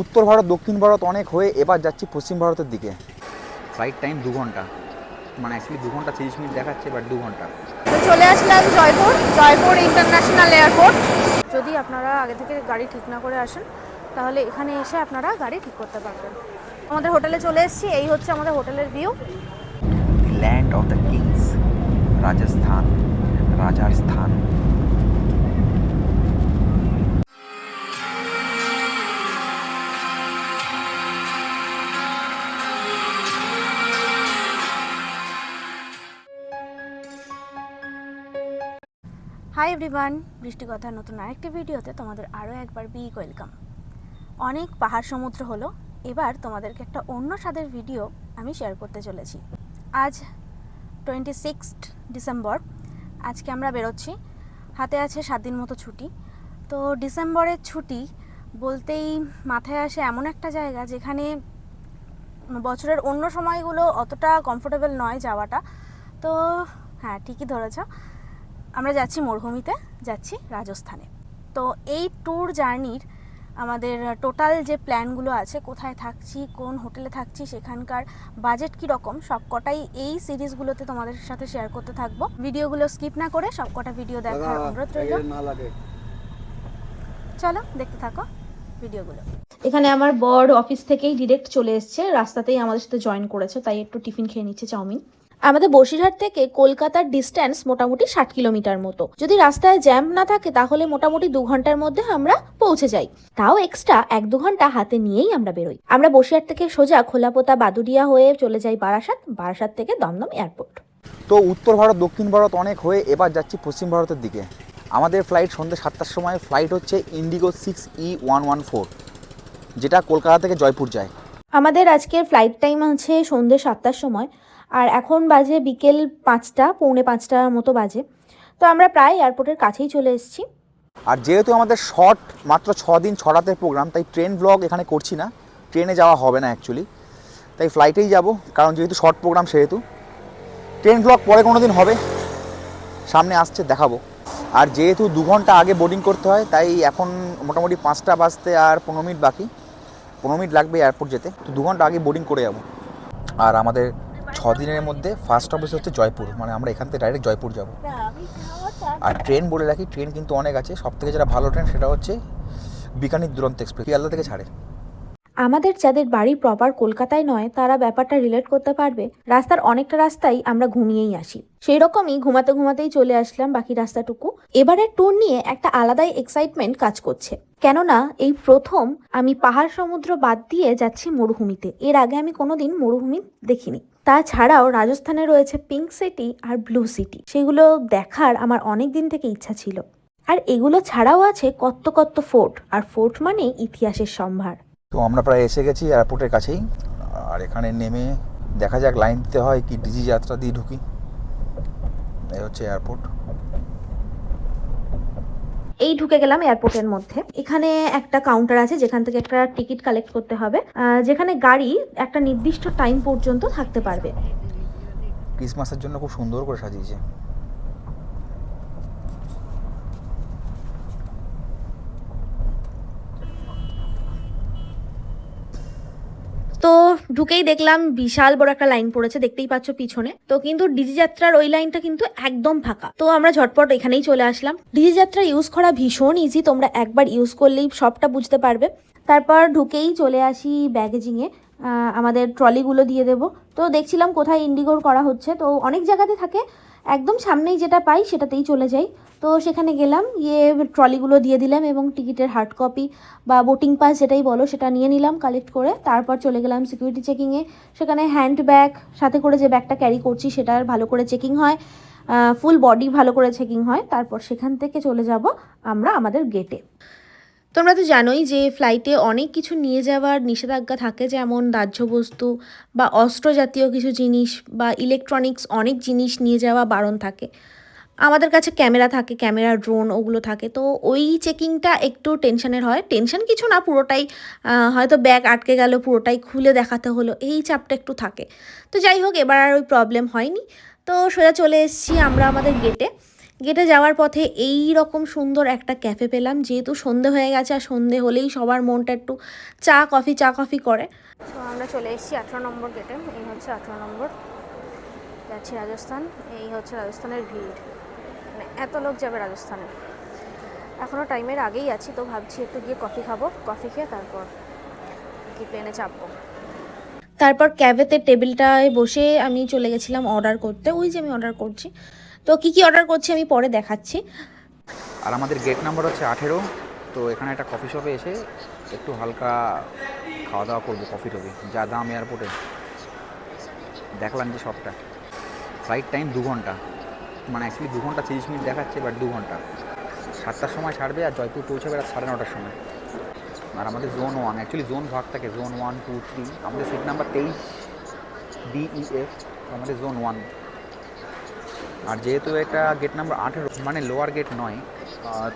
উত্তর ভারত দক্ষিণ ভারত অনেক হয়ে এবার যাচ্ছি পশ্চিম ভারতের দিকে। ফ্লাইট টাইম দু ঘণ্টা। মানে অ্যাকচুয়ালি দু ঘণ্টা তিরিশ মিনিট দেখাচ্ছে বাট দু ঘণ্টা। তো চলে আসলাম জয়পুর জয়পুর ইন্টারন্যাশনাল এয়ারপোর্ট যদি আপনারা আগে থেকে গাড়ি ঠিক না করে আসেন তাহলে এখানে এসে আপনারা গাড়ি ঠিক করতে পারবেন। আমাদের হোটেলে চলে এসেছি এই হচ্ছে আমাদের হোটেলের view land of the kings Rajasthan রাজার স্থান। হাই এভরিওয়ান বৃষ্টি কথার নতুন আরেকটি ভিডিওতে তোমাদের আরও একবার বিগ ওয়েলকাম অনেক পাহাড় সমুদ্র হলো, এবার তোমাদেরকে একটা অন্য স্বাদের ভিডিও আমি শেয়ার করতে চলেছি। আজ টোয়েন্টি সিক্সথ ডিসেম্বর আজকে আমরা বেরোচ্ছি, হাতে আছে সাত দিন মতো ছুটি। তো ডিসেম্বরের ছুটি বলতেই মাথায় আসে এমন একটা জায়গা যেখানে বছরের অন্য সময়গুলো অতটা কমফোর্টেবল নয় যাওয়াটা। তো হ্যাঁ ঠিকই ধরেছ। আমরা যাচ্ছি মরুভূমিতে যাচ্ছি রাজস্থানে। তো এই ট্যুর জার্নির আমাদের টোটাল যে প্ল্যানগুলো আছে কোথায় থাকছি কোন হোটেলে থাকছি সেখানকার বাজেট কী রকম সবকটাই এই সিরিজগুলোতে তোমাদের সাথে শেয়ার করতে থাকব। ভিডিওগুলো স্কিপ না করে সবকটা ভিডিও দেখার অনুরোধ রইল। চলো দেখতে থাকো ভিডিওগুলো। এখানে আমার বর অফিস থেকেই ডিরেক্ট চলে এসছে রাস্তাতেই আমাদের সাথে জয়েন করেছে তাই একটু টিফিন খেয়ে নিচ্ছে চাউমিন। আমাদের বসিরহাট থেকে কলকাতার ডিস্ট্যান্স মোটামুটি ষাট কিলোমিটার মতো। যদি রাস্তায় জ্যাম না থাকে তাহলে মোটামুটি দু ঘণ্টার মধ্যে আমরা পৌঁছে যাই। তাও এক্সট্রা এক দু ঘণ্টা হাতে নিয়েই আমরা বেরোই। আমরা বসিরহাট থেকে সোজা খোলাপোতা বাদুরিয়া হয়ে চলে যাই বারাসাত বারাসাত থেকে দমদম এয়ারপোর্ট তো উত্তর ভারত দক্ষিণ ভারত অনেক হয়ে এবার যাচ্ছি পশ্চিম ভারতের দিকে। আমাদের ফ্লাইট সন্ধ্যে সাতটার সময় ফ্লাইট হচ্ছে IndiGo six E one one four যেটা কলকাতা থেকে জয়পুর যায়। আমাদের আজকের ফ্লাইট টাইম আছে সন্ধ্যে সাতটার সময়। আর এখন বাজে বিকেল পাঁচটা, পৌনে পাঁচটার মতো বাজে। তো আমরা প্রায় এয়ারপোর্টের কাছেই চলে এসেছি। আর যেহেতু আমাদের শর্ট, মাত্র ছ দিন ছড়াতে প্রোগ্রাম, তাই ট্রেন ব্লগ এখানে করছি না। ট্রেনে যাওয়া হবে না অ্যাকচুয়ালি তাই ফ্লাইটেই যাব, কারণ যেহেতু শর্ট প্রোগ্রাম সেহেতু। ট্রেন ব্লগ পরে কোনো দিন হবে। সামনে আসছে, দেখাবো। আর যেহেতু দু ঘণ্টা আগে বোর্ডিং করতে হয়, তাই এখন মোটামুটি পাঁচটা বাজতে আর পনেরো মিনিট বাকি। পনেরো মিনিট লাগবে এয়ারপোর্ট যেতে। তো দু ঘণ্টা আগে বোর্ডিং করে যাব। আর আমাদের দিনের মধ্যে ফার্স্ট অফিস হচ্ছে জয়পুর মানে আমরা এখান থেকে ডাইরেক্ট জয়পুর যাব। আর ট্রেন বলে রাখি ট্রেন কিন্তু অনেক আছে সব থেকে যেটা ভালো ট্রেন সেটা হচ্ছে বিকানির দুরন্ত এক্সপ্রেস শিয়ালদা থেকে ছাড়ে। আমাদের যাদের বাড়ি প্রপার কলকাতায় নয়, তারা ব্যাপারটা রিলেট করতে পারবে। রাস্তার অনেকটা রাস্তাই আমরা ঘুমিয়েই আসি। সেই রকমই ঘুমাতে ঘুমাতেই চলে আসলাম বাকি রাস্তাটুকু। এবারের ট্যুর নিয়ে একটা আলাদাই এক্সাইটমেন্ট কাজ করছে। কেননা এই প্রথম আমি পাহাড় সমুদ্র বাদ দিয়ে যাচ্ছি মরুভূমিতে। এর আগে আমি কোনোদিন মরুভূমি দেখিনি। তাছাড়াও রাজস্থানে রয়েছে পিঙ্ক সিটি আর ব্লু সিটি সেগুলো দেখার আমার অনেক দিন থেকে ইচ্ছা ছিল। আর এগুলো ছাড়াও আছে কত্ত কত্ত ফোর্ট আর ফোর্ট মানে ইতিহাসের সম্ভার। তো আমরা প্রায় এসে গেছি এয়ারপোর্টের কাছেই। আর এখানে নেমে দেখা যাক লাইন দিতে হয় কি ডিজি যাত্রা দিয়ে ঢুকি। এই হচ্ছে এয়ারপোর্ট এই ঢুকে গেলাম এয়ারপোর্টের মধ্যে। এখানে একটা কাউন্টার আছে যেখান থেকে একটা টিকিট কালেক্ট করতে হবে। যেখানে গাড়ি একটা নির্দিষ্ট টাইম পর্যন্ত থাকতে পারবে। ক্রিসমাসের জন্য খুব সুন্দর করে সাজিয়েছে তো ঢুকেই দেখলাম বিশাল বড় একটা লাইন পড়েছে, দেখতেই পাচ্ছ পিছনে। তো কিন্তু ডিজি যাত্রার ওই লাইনটা কিন্তু একদম ফাঁকা। তো আমরা ঝটপট এখানেই চলে আসলাম। ডিজি যাত্রা ইউজ করা ভীষণ ইজি তোমরা একবার ইউজ করলেই সবটা বুঝতে পারবে। তারপর ঢুকেই চলে আসি ব্যাগেজিংয়ে আমাদের ট্রলিগুলো দিয়ে দেব। তো দেখছিলাম কোথায় ইন্ডিগোর করা হচ্ছে। তো অনেক জায়গাতে থাকে একদম সামনেই যেটা পাই সেটাতেই চলে যাই। তো সেখানে গেলাম, গিয়ে ট্রলিগুলো দিয়ে দিলাম এবং টিকিটের হার্ড কপি বা বোটিং পাস যেটাই বলো সেটা নিয়ে নিলাম কালেক্ট করে। তারপর চলে গেলাম সিকিউরিটি চেকিংয়ে সেখানে হ্যান্ড ব্যাগ সাথে করে যে ব্যাগটা ক্যারি করছি সেটার ভালো করে চেকিং হয় ফুল বডি ভালো করে চেকিং হয়। তারপর সেখান থেকে চলে যাব আমরা আমাদের গেটে তোমরা তো জানোই যে ফ্লাইটে অনেক কিছু নিয়ে যাওয়ার নিষেধাজ্ঞা থাকে, যেমন দাহ্য বস্তু বা অস্ত্র জাতীয় কিছু জিনিস বা ইলেকট্রনিক্স অনেক জিনিস নিয়ে যাওয়া বারণ থাকে। আমাদের কাছে ক্যামেরা থাকে, ক্যামেরা ড্রোন ওগুলো থাকে, তো ওই চেকিংটা একটু টেনশনের হয়। টেনশন কিছু না, পুরোটাই হয়তো ব্যাগ আটকে গেল, পুরোটাই খুলে দেখাতে হলো, এই চাপটা একটু থাকে। তো যাই হোক, এবার আর ওই প্রবলেম হয়নি। তো সোজা চলে এসেছি আমরা আমাদের গেটে গেটে যাওয়ার পথে এই রকম সুন্দর একটা ক্যাফে পেলাম। যেহেতু সন্ধে হয়ে গেছে আর সন্ধে হলেই সবার মনটা একটু চা কফি চা কফি করে। তো আমরা চলে এসেছি আঠারো নম্বর গেটে। এই হচ্ছে আঠারো নম্বর। যাচ্ছি রাজস্থান। এই হচ্ছে রাজস্থানের ভিড়। মানে এত লোক যাবে রাজস্থানে। এখনও টাইমের আগেই আছি তো ভাবছি একটু গিয়ে কফি খাব। কফি খেয়ে তারপর কি প্লেনে চাপবো। তারপর ক্যাফেতে টেবিলটায় বসে আমি চলে গেছিলাম অর্ডার করতে। ওই যে আমি অর্ডার করছি। তো কি কি অর্ডার করছি আমি পরে দেখাচ্ছি। আর আমাদের গেট নাম্বার হচ্ছে আঠেরো, তো এখানে একটা কফি শপে এসে একটু হালকা খাওয়া দাওয়া করব কফি টফি, যা দাম এয়ারপোর্টে দেখলাম যে শপটা ফ্লাইট টাইম দু ঘণ্টা। মানে অ্যাকচুয়ালি দু ঘণ্টা তিরিশ মিনিট দেখাচ্ছে বাট দু ঘণ্টা। সাতটার সময় ছাড়বে আর জয়পুর পৌঁছাবে রাত সাড়ে নটার সময়। আর আমাদের জোন ওয়ান অ্যাকচুয়ালি জোন ভাগ থাকে জোন ওয়ান টু থ্রি আমাদের সিট নাম্বার তেইশ ডিইএফ আমাদের জোন ওয়ান আর যেহেতু এটা গেট নাম্বার আঠেরো মানে লোয়ার গেট নয়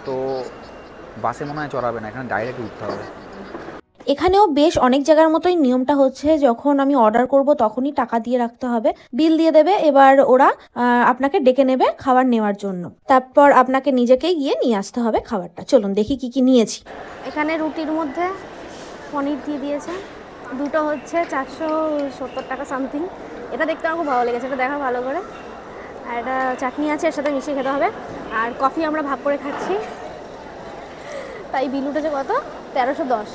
তো বাসে মনে হয় চড়াবে না এখানে ডাইরেক্ট উঠতে হবে। এখানেও বেশ অনেক জায়গার মতোই নিয়মটা হচ্ছে যখন আমি অর্ডার করব তখনই টাকা দিয়ে রাখতে হবে। বিল দিয়ে দেবে এবার ওরা আপনাকে ডেকে নেবে খাবার নেওয়ার জন্য। তারপর আপনাকে নিজেকেই গিয়ে নিয়ে আসতে হবে খাবারটা। চলুন দেখি কি কি নিয়েছি। এখানে রুটির মধ্যে পনির দিয়ে দিয়েছে। দুটো হচ্ছে চারশো সত্তর টাকা সামথিং এটা দেখতে আমার খুব ভালো লেগেছে এটা দেখা ভালো করে। আর একটা চাটনি আছে, এর সাথে মিশিয়ে খেতে হবে। আর কফি আমরা ভাগ করে খাচ্ছি। তাই বিল উঠেছে কত? তেরোশো দশ।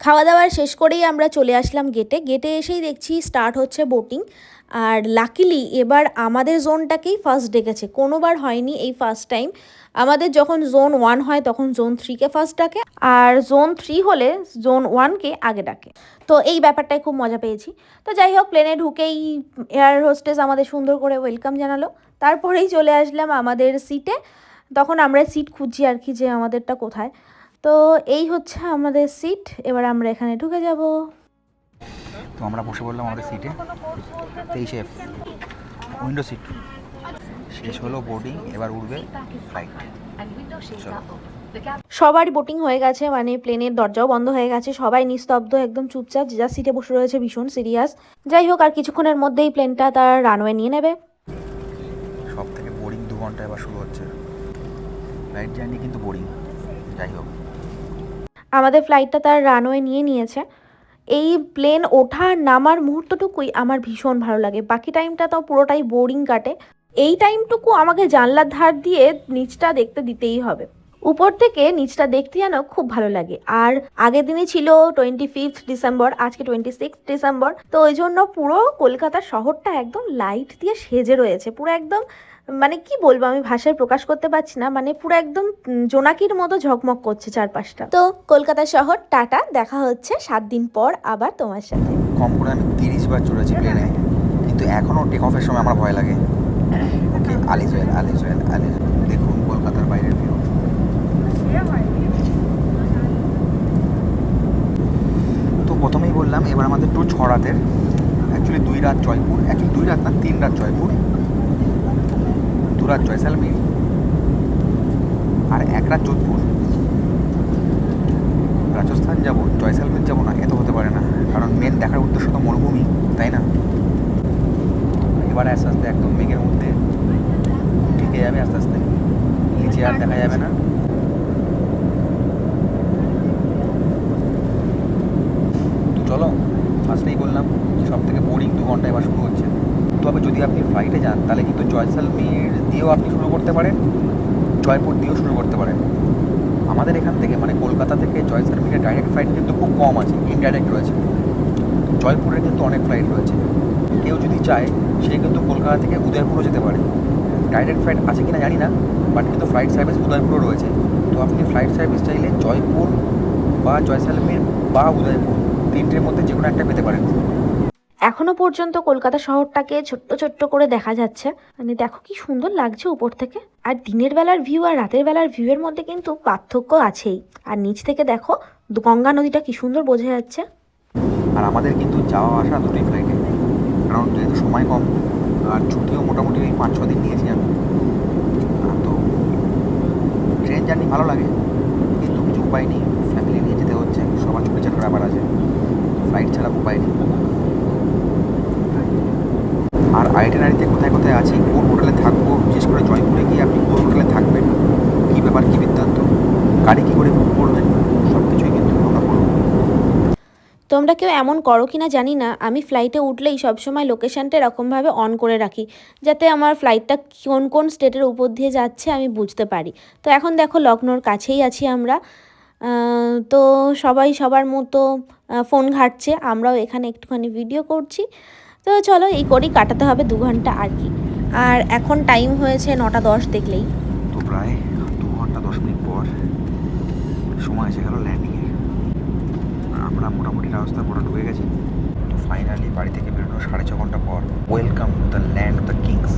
খাওয়া দাওয়ার শেষ করেই আমরা চলে আসলাম গেটে গেটে এসেই দেখছি স্টার্ট হচ্ছে বোটিং আর লাকিলি এবার আমাদের জোনটাকেই ফার্স্ট ডেকেছে। কোনোবার হয়নি এই ফার্স্ট টাইম আমাদের যখন জোন ওয়ান হয়, তখন জোন থ্রিকে ফার্স্ট ডাকে আর জোন থ্রি হলে জোন ওয়ানকে আগে ডাকে। তো এই ব্যাপারটাই খুব মজা পেয়েছি। তো যাই হোক প্লেনে ঢুকেই এয়ার হোস্টেস আমাদের সুন্দর করে ওয়েলকাম জানালো। তারপরেই চলে আসলাম আমাদের সিটে তখন আমরা সিট খুঁজছি আর কি যে আমাদেরটা কোথায়। তো এই হচ্ছে আমাদের সিট এবার আমরা এখানে ঢুকে যাব। তো আমরা বসে পড়লাম আমাদের সিটে তেইশে উইন্ডো সিট শেষ হলো বোর্ডিং এবার উঠবে ফ্লাইট সবার বোটিং হয়ে গেছে মানে প্লেনের দরজাও বন্ধ হয়ে গেছে সবাই নিস্তব্ধ একদম চুপচাপ যে যার সিটে বসে রয়েছে ভীষণ সিরিয়াস যাই হোক আর কিছুক্ষণের মধ্যেই প্লেনটা তার রানওয়ে নিয়ে নেবে। সব থেকে বোরিং দু ঘণ্টা এবার শুরু হচ্ছে। ফ্লাইট জার্নি কিন্তু বোরিং যাই হোক। আমাদের ফ্লাইটটা তার রানওয়ে নিয়ে নিয়েছে। এই প্লেন ওঠার, নামার মুহূর্তটুকুই আমার ভীষণ ভালো লাগে। বাকি টাইমটা তো পুরোটাই বোরিং কাটে। এই টাইমটুকু আমাকে জানলার ধার দিয়ে নিচটা দেখতে দিতেই হবে। উপর থেকে নিচটা দেখতে যেন খুব ভালো লাগে। আর আগের দিনই ছিল টোয়েন্টি ফিফথ ডিসেম্বর আজকে টোয়েন্টি সিক্স ডিসেম্বর তো ওই জন্য পুরো কলকাতা শহরটা একদম লাইট দিয়ে সেজে রয়েছে। পুরো একদম মানে কি বলব আমি ভাষায় প্রকাশ করতে পারছি না মানে পুরো একদম জোনাকির মতো ঝকমক করছে চারপাশটা। তো কলকাতা শহর টাটা দেখা হচ্ছে সাত দিন পর আবার তোমার সাথে। কম করে আমি তিরিশ বার চড়েছি প্লেনে কিন্তু এখনও টেক অফের সময় আমার ভয় লাগে। ওকে আলিজোয়েল আলিজোয়েল আলিজোয়েল। দেখুন কলকাতার বাইরের ভিউ তো প্রথমেই বললাম, এবার আমাদের ট্যুর ছ রাতের। অ্যাকচুয়ালি দুই রাত জয়পুর অ্যাকচুয়ালি দুই রাত না, তিন রাত জয়পুর। দু রাত জয়সালমীর। আর এক রাত যোধপুর। রাজস্থান যাব, জয়সালমীর যাব না এত হতে পারে না। কারণ মেন দেখার উদ্দেশ্য তো মরুভূমি, তাই না? এবার আস্তে আস্তে একদম মেঘের মধ্যে ঢেকে যাবে আস্তে আস্তে। নিচে আর দেখা যাবে না তো চলো ফার্স্টেই বললাম সব থেকে বোরিং দু ঘণ্টা এবার শুরু হচ্ছে। তবে যদি আপনি ফ্লাইটে যান, তাহলে কিন্তু জয়সালমীর দিয়েও আপনি শুরু করতে পারেন, জয়পুর দিয়েও শুরু করতে পারেন। আমাদের এখান থেকে মানে কলকাতা থেকে জয়সালমীরের ডাইরেক্ট ফ্লাইট কিন্তু খুব কম আছে ইনডাইরেক্ট রয়েছে। জয়পুরে কিন্তু অনেক ফ্লাইট রয়েছে। কেউ যদি চায়, সে কিন্তু কলকাতা থেকে উদয়পুরও যেতে পারে। ডাইরেক্ট ফ্লাইট আছে কিনা জানি না বাট কিন্তু ফ্লাইট সার্ভিস উদয়পুরও রয়েছে। তো আপনি ফ্লাইট সার্ভিস চাইলে জয়পুর বা জয়সালমীর বা উদয়পুর তিনটের মধ্যে যে কোনো একটা পেতে পারেন। এখনও পর্যন্ত কলকাতা শহরটাকে ছোট্ট ছোট্ট করে দেখা যাচ্ছে। মানে দেখো কি সুন্দর লাগছে উপর থেকে। আর দিনের বেলার ভিউ আর রাতের বেলার ভিউয়ের মধ্যে কিন্তু পার্থক্য আছেই। আর নিচ থেকে দেখো গঙ্গা নদীটা কি সুন্দর বোঝা যাচ্ছে। আর আমাদের কিন্তু যাওয়া আসা দুটোই ফ্লাইটে কারণ যেহেতু সময় কম আর ছুটিও মোটামুটি ওই পাঁচ ছ দিন নিয়েছি আমি। তো ট্রেন জার্নি ভালো লাগে কিন্তু কিছু উপায় নেই। ফ্যামিলি নিয়ে যেতে হচ্ছে সবার ছুটি চাকরি ব্যাপার আছে। ফ্লাইট ছাড়া উপায় নেই। আর আইটেনারিতে কোথায় কোথায় আছে, কোন হোটেলে থাকব, বিশেষ করে জয়পুরে গিয়ে আপনি কোন হোটেলে থাকবেন, কী ব্যাপার, কী বৃত্তান্ত, গাড়ি কী করে বুক করবেন সব কিছুই কিন্তু আমরা বলব। তোমরা কেউ এমন করো কি না জানি না, আমি ফ্লাইটে উঠলেই সবসময় লোকেশানটা এরকমভাবে অন করে রাখি, যাতে আমার ফ্লাইটটা কোন কোন স্টেটের উপর দিয়ে যাচ্ছে আমি বুঝতে পারি। তো এখন দেখো লখনৌর কাছেই আছি আমরা তো সবাই সবার মতো ফোন ঘাটছে। আমরাও এখানে একটুখানি ভিডিও করছি। তো চলো এই করেই কাটাতে হবে দু ঘণ্টা আর কি। আর এখন টাইম হয়েছে নটা দশ দেখলেই। তো প্রায় দু ঘণ্টা দশ মিনিট পর সময় এসে গেল ল্যান্ডিংয়ের আমরা মোটামুটি রাস্তা পুরো ঢুকে গেছি। তো ফাইনালি বাড়ি থেকে বেরোনোর সাড়ে ছ ঘণ্টা পর welcome the land of the kings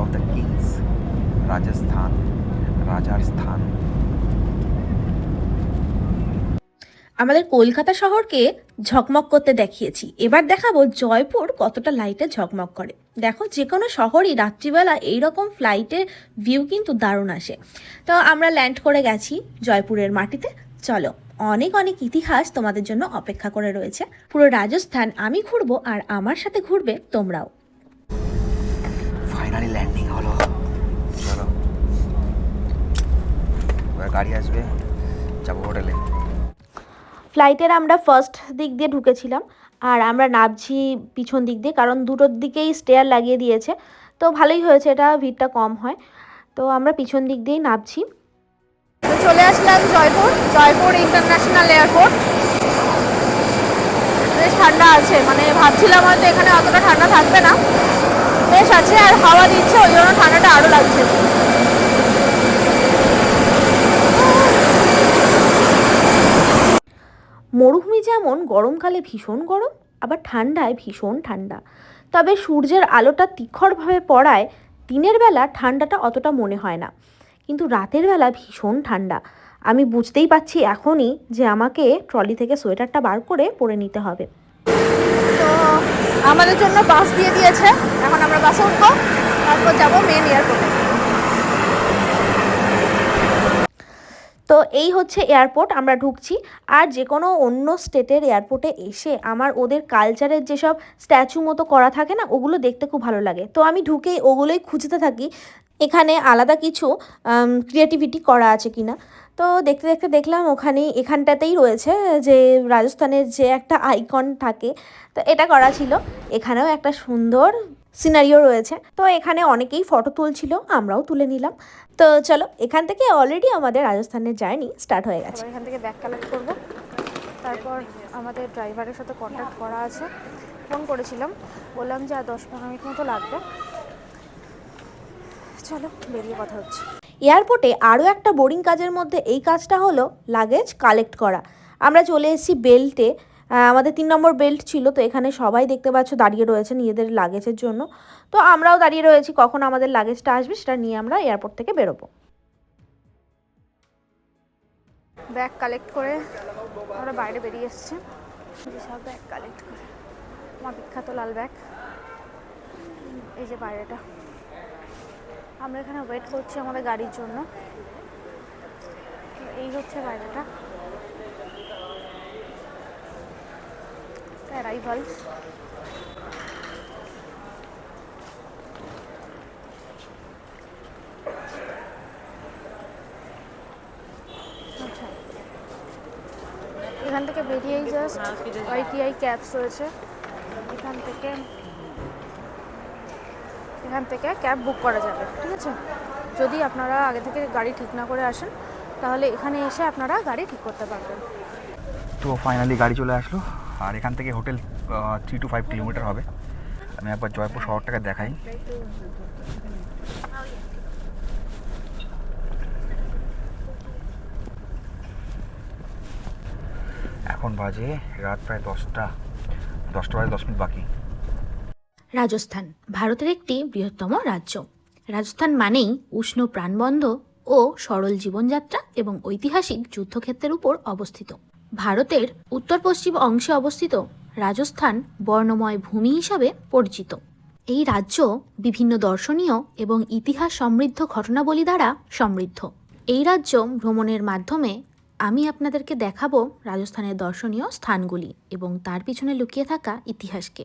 of the kings Rajasthan রাজার স্থান আমাদের কলকাতা শহরকে ঝকমক করতে দেখিয়েছি। এবার দেখাবো জয়পুর কতটা লাইটে ঝকমক করে। দেখো, যে কোনো শহরই রাত্রিবেলা এইরকম ফ্লাইটের ভিউ কিন্তু দারুণ আসে। তো আমরা ল্যান্ড করে গেছি জয়পুরের মাটিতে। চলো, অনেক অনেক ইতিহাস তোমাদের জন্য অপেক্ষা করে রয়েছে। পুরো রাজস্থান আমি ঘুরবো আর আমার সাথে ঘুরবে তোমরাও। ফাইনালি ল্যান্ডিং হলো। এবার গাড়ি আসবে, যাব হোটেলে। ফ্লাইটের আমরা ফার্স্ট দিক দিয়ে ঢুকেছিলাম, আর আমরা নামছি পিছন দিক দিয়ে, কারণ দুটোর দিকেই স্টেয়ার লাগিয়ে দিয়েছে। তো ভালোই হয়েছে, এটা ভিড়টা কম হয়। তো আমরা পিছন দিক দিয়েই নামছি। তো চলে আসলাম জয়পুর জয়পুর ইন্টারন্যাশনাল এয়ারপোর্ট বেশ ঠান্ডা আছে মানে ভাবছিলাম হয়তো এখানে অতটা ঠান্ডা থাকবে না। বেশ আছে আর হাওয়া দিচ্ছে, ওই জন্য ঠান্ডাটা আরও লাগছে। মরুভূমি যেমন গরমকালে ভীষণ গরম, আবার ঠান্ডায় ভীষণ ঠান্ডা। তবে সূর্যের আলোটা তীখরভাবে পড়ায় দিনের বেলা ঠান্ডাটা অতটা মনে হয় না। কিন্তু রাতের বেলা ভীষণ ঠান্ডা। আমি বুঝতেই পারছি এখনই যে আমাকে ট্রলি থেকে সোয়েটারটা বার করে পরে নিতে হবে। আমাদের জন্য বাস দিয়ে দিয়েছে। এখন আমরা বাসে উঠবো। তারপর যাব মেন এয়ারপোর্টে তো এই হচ্ছে এয়ারপোর্ট আমরা ঢুকছি। আর যে কোনো অন্য স্টেটের এয়ারপোর্টে এসে আমার ওদের কালচারের যেসব স্ট্যাচু মতো করা থাকে না, ওগুলো দেখতে খুব ভালো লাগে। তো আমি ঢুকেই ওগুলোই খুঁজতে থাকি। এখানে আলাদা কিছু ক্রিয়েটিভিটি করা আছে কিনা। তো দেখতে দেখতে দেখলাম ওখানে এখানটাতেই রয়েছে যে রাজস্থানের যে একটা আইকন থাকে, তো এটা করা ছিল। এখানেও একটা সুন্দর সিনারিও রয়েছে। তো এখানে অনেকেই ফটো তুলছিল, আমরাও তুলে নিলাম। তো চলো, এখান থেকে অলরেডি আমাদের রাজস্থানের জার্নি স্টার্ট হয়ে গেছে। এখান থেকে ব্যাক কালেক্ট করব। তারপর আমাদের ড্রাইভারের সাথে কন্ট্যাক্ট করা আছে। ফোন করেছিলাম। বললাম যে আর দশ পনেরো মিনিট মতো লাগবে। চলো, বেরিয়ে কথা হচ্ছে। এয়ারপোর্টে আরও একটা বোরিং কাজের মধ্যে এই কাজটা হলো লাগেজ কালেক্ট করা। আমরা চলে এসেছি বেল্টে আমাদের তিন নম্বর বেল্ট ছিল, তো এখানে সবাই দেখতে পাচ্ছ দাঁড়িয়ে রয়েছে নিজেদের লাগেজের জন্য। তো আমরাও দাঁড়িয়ে রয়েছি, কখন আমাদের লাগেজটা আসবে সেটা নিয়ে আমরা এয়ারপোর্ট থেকে বেরোবো। ব্যাগ কালেক্ট করে আমরা বাইরে বেরিয়ে এসেছি। সব ব্যাগ কালেক্ট করে। আমার বিখ্যাত লাল ব্যাগ। এই যে বাইরেটা। আমরা এখানে ওয়েট করছি আমাদের গাড়ির জন্য। এই হচ্ছে বাইরেটা অ্যারাইভালস আচ্ছা। এখান থেকে বেরিয়েই জাস্ট আইটিআই ক্যাবস রয়েছে। এখান থেকে এখান থেকে ক্যাব বুক করা যাবে, ঠিক আছে? যদি আপনারা আগে থেকে গাড়ি ঠিক না করে আসেন, তাহলে এখানে এসে আপনারা গাড়ি ঠিক করতে পারবেন। তো ফাইনালি গাড়ি চলে আসলো, আর এখান থেকে hotel three two five kilometre হবে। আমি একবার জয়পুর শহরটাকে দেখাই। এখন বাজে রাত প্রায় দশটা দশটা বাজে দশ মিনিট বাকি। রাজস্থান, ভারতের একটি বৃহত্তম রাজ্য। রাজস্থান মানেই উষ্ণ প্রাণবন্ধ ও সরল জীবনযাত্রা এবং ঐতিহাসিক যুদ্ধক্ষেত্রের উপর অবস্থিত। ভারতের উত্তর পশ্চিম অংশে অবস্থিত রাজস্থান বর্ণময় ভূমি হিসাবে পরিচিত। এই রাজ্য বিভিন্ন দর্শনীয় এবং ইতিহাস সমৃদ্ধ ঘটনাবলী দ্বারা সমৃদ্ধ। এই রাজ্য ভ্রমণের মাধ্যমে আমি আপনাদেরকে দেখাবো রাজস্থানের দর্শনীয় স্থানগুলি এবং তার পিছনে লুকিয়ে থাকা ইতিহাসকে।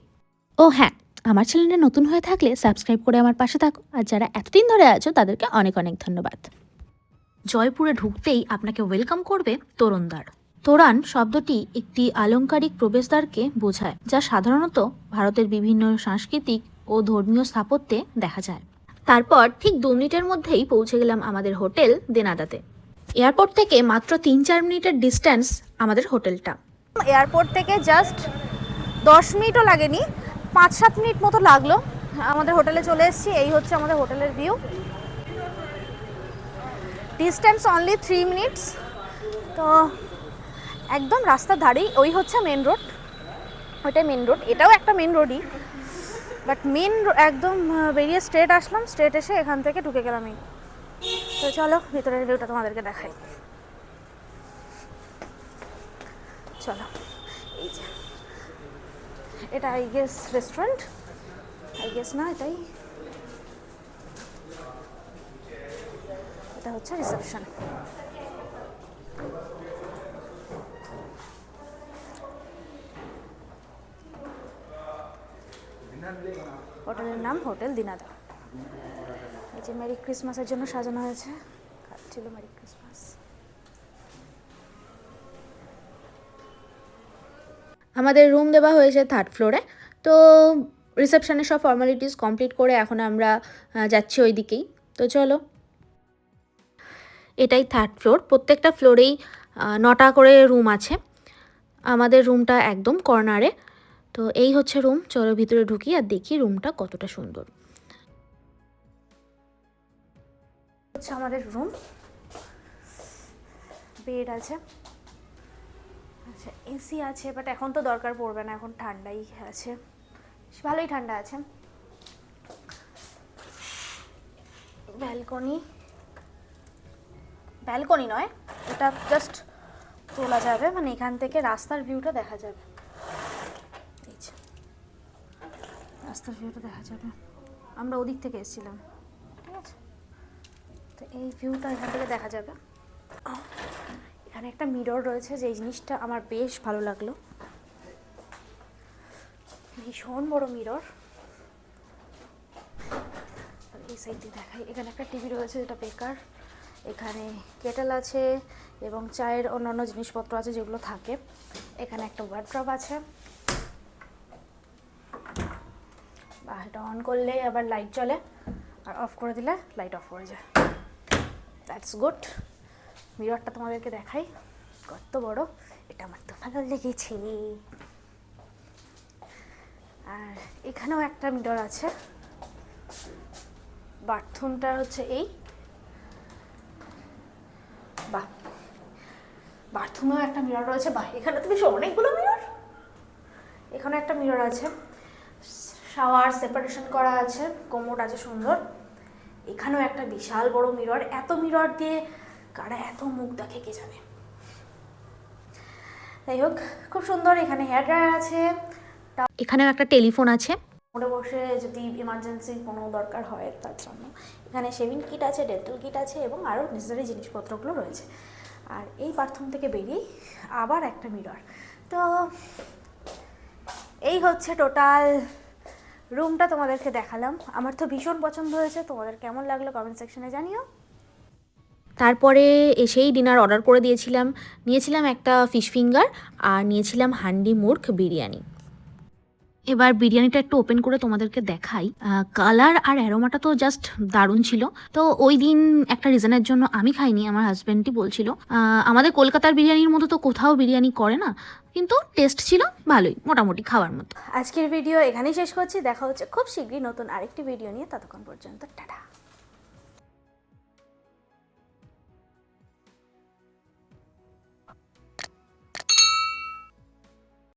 ও হ্যাঁ আমার চ্যানেলে নতুন হয়ে থাকলে সাবস্ক্রাইব করে আমার পাশে থাকো। আর যারা এতদিন ধরে আছো, তাদেরকে অনেক অনেক ধন্যবাদ। জয়পুরে ঢুকতেই আপনাকে ওয়েলকাম করবে তোরণদ্বার তোরান শব্দটি একটি আলংকারিক প্রবেশদ্বারকে বোঝায়, যা সাধারণত ভারতের বিভিন্ন সাংস্কৃতিক ও ধর্মীয় স্থাপত্যে দেখা যায়। তারপর ঠিক দু মিনিটের মধ্যেই পৌঁছে গেলাম আমাদের হোটেল দেনাদাতে। এয়ারপোর্ট থেকে মাত্র তিন চার মিনিটের ডিস্ট্যান্স আমাদের হোটেলটা। এয়ারপোর্ট থেকে জাস্ট দশ মিনিটও লাগেনি পাঁচ সাত মিনিট মতো লাগল। আমাদের হোটেলে চলে এসেছি, এই হচ্ছে আমাদের হোটেলের view. Distance only three minutes তো একদম রাস্তার ধারেই, ওই হচ্ছে মেন রোড ওইটাই মেন রোড এটাও একটা মেন রোডই বাট মেন একদম বেরিয়ে স্ট্রেট আসলাম স্ট্রেট এসে এখান থেকে ঢুকে গেলাম এই। তো চলো, ভিতরের ভিউটা তোমাদেরকে দেখাই। চলো, এই যে। এটা I guess restaurant I guess না, এটাই। এটা হচ্ছে রিসেপশন হোটেলের নাম হোটেল দিনাদা। এই যে মেরি ক্রিসমাসের জন্য সাজানো হয়েছে। ছিল মেরি ক্রিসমাস আমাদের রুম দেওয়া হয়েছে থার্ড ফ্লোরে তো রিসেপশনের সব ফর্মালিটিস কমপ্লিট করে এখন আমরা যাচ্ছি ওই দিকেই তো চলো। এটাই থার্ড ফ্লোর প্রত্যেকটা ফ্লোরেই নটা করে রুম আছে। আমাদের রুমটা একদম কর্নারে তো এই হচ্ছে রুম চলো ভিতরে ঢুকি আর দেখি রুমটা কতটা সুন্দর। হচ্ছে আমাদের রুম বেড আছে। আচ্ছা এসি আছে বাট এখন তো দরকার পড়বে না, এখন ঠান্ডাই আছে। ভালোই ঠান্ডা আছে। ব্যালকনি। ব্যালকনি নয় এটা জাস্ট তোলা যাবে মানে এখান থেকে রাস্তার ভিউটা দেখা যাবে। রাস্তার ভিউটা দেখা যাবে। আমরা ওদিক থেকে এসেছিলাম, ঠিক আছে? তো এই ভিউটা এখান থেকে দেখা যাবে। এখানে একটা মিরর রয়েছে যে জিনিসটা আমার বেশ ভালো লাগল। ভীষণ বড় মিরর এই সাইড দিয়ে দেখাই। এখানে একটা টিভি রয়েছে, যেটা বেকার। এখানে কেটেল আছে এবং চায়ের অন্যান্য জিনিসপত্র আছে যেগুলো থাকে। এখানে একটা ওয়ার্ড্রপ আছে। বা এটা অন করলে আবার লাইট জ্বলে, আর অফ করে দিলে লাইট অফ করে যায়। দ্যাটস গুড মিররটা তোমাদেরকে দেখাই। কত বড়। এটা আমার তো ভালো লেগেছে। আর এখানেও একটা মিরর আছে। বাথরুমটা হচ্ছে এই। বাহ। বাথরুমেও একটা মিরর রয়েছে। বাহ, এখানে তো বেশ অনেকগুলো মিরর এখানে একটা মিরর আছে। শাওয়ার সেপারেশন করা আছে। কোমোড আছে সুন্দর। এখানেও একটা বিশাল বড় মিরর এত মিরর দিয়ে কারা এত মুখ দেখে কে জানে? যাই হোক খুব সুন্দর এখানে হেয়ার ড্রায়ার আছে। এখানেও একটা টেলিফোন আছে। মোড়ে বসে যদি ইমার্জেন্সি কোনো দরকার হয় তার জন্য। এখানে শেভিং কিট আছে ডেন্টাল কিট আছে এবং আরও নেসেসারি জিনিসপত্রগুলো রয়েছে। আর এই বাথরুম থেকে বেরিয়েই আবার একটা মিরর তো এই হচ্ছে টোটাল রুমটা তোমাদেরকে দেখালাম। আমার তো ভীষণ পছন্দ হয়েছে তোমাদের কেমন লাগল কমেন্ট সেকশনে জানিও। তারপরে এসেই ডিনার অর্ডার করে দিয়েছিলাম। নিয়েছিলাম একটা ফিশ ফিঙ্গার আর নিয়েছিলাম হান্ডি মুর্খ বিরিয়ানি। এবার বিরিয়ানিটা একটু ওপেন করে তোমাদেরকে দেখাই। কালার আর অ্যারোমাটা তো জাস্ট দারুণ ছিল। তো ওই দিন একটা রিজনের জন্য আমি খাইনি, আমার হাজব্যান্ডই বলছিল। আমাদের কলকাতার বিরিয়ানির মতো তো কোথাও বিরিয়ানি করে না, কিন্তু টেস্ট ছিল ভালোই, মোটামুটি খাওয়ার মতো। আজকের ভিডিও এখানেই শেষ করছি, দেখা হচ্ছে খুব শীঘ্রই নতুন আরেকটি ভিডিও নিয়ে, ততক্ষণ পর্যন্ত, টাটা।